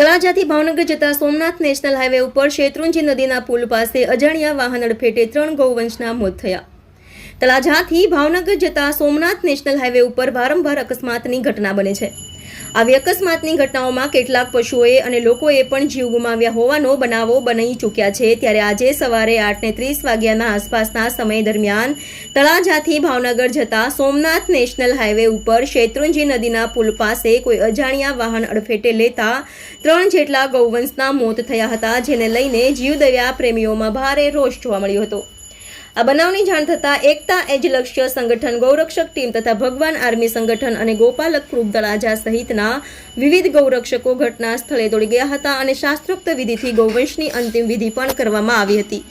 તળાજાથી ભાવનગર જતા Somnath national highway ઉપર શેત્રુંજી નદીના પુલ પાસે અજાણ્યા વાહન અડફેટે ત્રણ ગૌવંશના મોત થયા. તળાજાથી ભાવનગર જતા સોમનાથ નેશનલ હાઈવે ઉપર વારંવાર અકસ્માતની ઘટના બને છે. આવી અકસ્માતની ઘટનાઓમાં કેટલાક પશુઓએ અને લોકોએ પણ જીવ ગુમાવ્યા હોવાનો બનાવો બની ચૂક્યા છે. ત્યારે આજે સવારે આઠને ત્રીસ વાગ્યાના આસપાસના સમય દરમિયાન તળાજાથી ભાવનગર જતા સોમનાથ નેશનલ હાઈવે ઉપર શેત્રુંજી નદીના પુલ પાસે કોઈ અજાણ્યા વાહન અડફેટે લેતા ત્રણ જેટલા ગૌવંશના મોત થયા હતા, જેને લઈને જીવદયા પ્રેમીઓમાં ભારે રોષ જોવા મળ્યો હતો. આ બનાવની જાણ થતાં એકતા એજ લક્ષ્ય સંગઠન, ગૌરક્ષક ટીમ તથા ભગવાન આર્મી સંગઠન અને ગોપાલક ગ્રુપ તળાજા સહિતના વિવિધ ગૌરક્ષકો ઘટના સ્થળે દોડી ગયા હતા અને શાસ્ત્રોક્ત વિધિથી ગૌવંશની અંતિમ વિધિ પણ કરવામાં આવી હતી.